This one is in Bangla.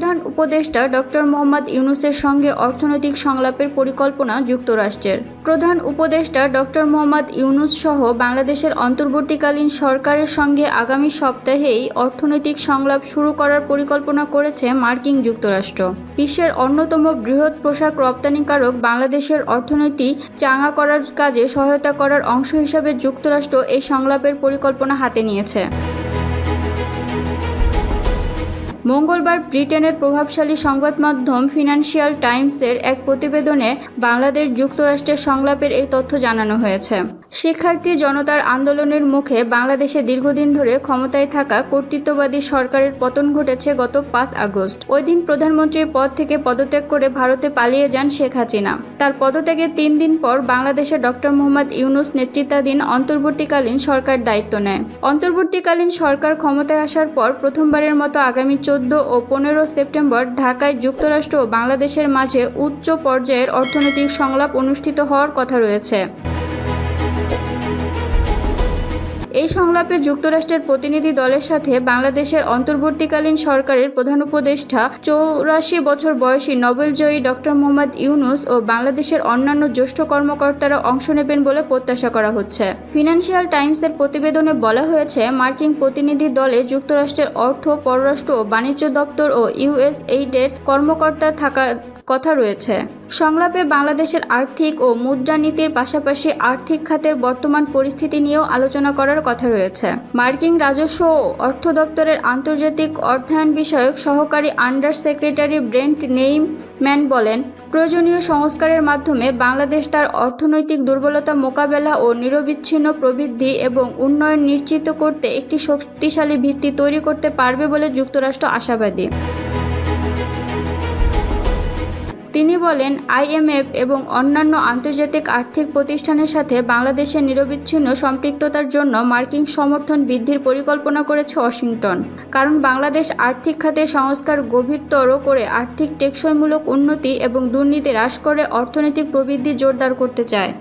উপদেষ্টা ডক্টর মোহাম্মদ ইউনুসের সঙ্গে অর্থনৈতিক সংলাপের পরিকল্পনা যুক্তরাষ্ট্রের। প্রধান উপদেষ্টা ডক্টর মোহাম্মদ ইউনুস সহ বাংলাদেশের অন্তর্বর্তীকালীন সরকারের সঙ্গে আগামী সপ্তাহেই অর্থনৈতিক সংলাপ শুরু করার পরিকল্পনা করেছে মার্কিন যুক্তরাষ্ট্র। বিশ্বের অন্যতম বৃহৎ পোশাক রপ্তানিকারক বাংলাদেশের অর্থনীতি চাঙা করার কাজে সহায়তা করার অংশ হিসাবে যুক্তরাষ্ট্র এই সংলাপের পরিকল্পনা হাতে নিয়েছে। মঙ্গলবার ব্রিটেনের প্রভাবশালী সংবাদ মাধ্যম ফিনান্সিয়াল টাইমসের এক প্রতিবেদনে বাংলাদেশ যুক্তরাষ্ট্রের সংলাপের এই তথ্য জানানো হয়েছে। শিক্ষার্থী জনতার আন্দোলনের মুখে বাংলাদেশে দীর্ঘদিন ধরে ক্ষমতায় থাকা কর্তৃত্ববাদী সরকারের পতন ঘটেছে গত পাঁচ আগস্ট। ওই দিন প্রধানমন্ত্রীর পদ থেকে পদত্যাগ করে ভারতে পালিয়ে যান শেখ হাসিনা। তার পদত্যাগের তিন দিন পর বাংলাদেশে ডক্টর মোহাম্মদ ইউনুস নেতৃত্বাধীন অন্তর্বর্তীকালীন সরকার দায়িত্ব নেয়। অন্তর্বর্তীকালীন সরকার ক্ষমতায় আসার পর প্রথমবারের মতো আগামী চোদ্দ ও পনেরো সেপ্টেম্বর ঢাকায় যুক্তরাষ্ট্র ও বাংলাদেশের মাঝে উচ্চ পর্যায়ের অর্থনৈতিক সংলাপ অনুষ্ঠিত হওয়ার কথা রয়েছে। এই সংলাপে যুক্তরাষ্ট্রের প্রতিনিধি দলের সাথে বাংলাদেশের অন্তর্বর্তীকালীন সরকারের প্রধান উপদেষ্টা চৌরাশি বছর বয়সী নোবেলজয়ী ডক্টর মোহাম্মদ ইউনুস ও বাংলাদেশের অন্যান্য জ্যেষ্ঠ কর্মকর্তারা অংশ নেবেন বলে প্রত্যাশা করা হচ্ছে। ফিনান্সিয়াল টাইমসের প্রতিবেদনে বলা হয়েছে, মার্কিন প্রতিনিধি দলে যুক্তরাষ্ট্রের অর্থ, পররাষ্ট্র ও বাণিজ্য দপ্তর ও ইউএসএইডের কর্মকর্তা থাকার কথা রয়েছে। সংলাপে বাংলাদেশের আর্থিক ও মুদ্রানীতির পাশাপাশি আর্থিক খাতের বর্তমান পরিস্থিতি নিয়েও আলোচনা করার কথা রয়েছে। মার্কিন রাজস্ব ও অর্থ দপ্তরের আন্তর্জাতিক অর্থায়ন বিষয়ক সহকারী আন্ডার সেক্রেটারি ব্রেন্ট নেইমম্যান বলেন, প্রয়োজনীয় সংস্কারের মাধ্যমে বাংলাদেশ তার অর্থনৈতিক দুর্বলতা মোকাবেলা ও নিরবিচ্ছিন্ন প্রবৃদ্ধি এবং উন্নয়ন নিশ্চিত করতে একটি শক্তিশালী ভিত্তি তৈরি করতে পারবে বলে যুক্তরাষ্ট্র আশাবাদী। তিনি বলেন আইএমএফ এবং অন্যান্য আন্তর্জাতিক আর্থিক প্রতিষ্ঠানের সাথে বাংলাদেশের নিরবিচ্ছিন্ন সম্পৃক্ততার জন্য মার্কিন সমর্থন বৃদ্ধির পরিকল্পনা করেছে ওয়াশিংটন। কারণ বাংলাদেশ আর্থিক খাতে সংস্কার গভীরতর করে আর্থিক টেকসইমূলক উন্নতি এবং দুর্নীতি হ্রাস করে অর্থনৈতিক প্রবৃদ্ধি জোরদার করতে চায়।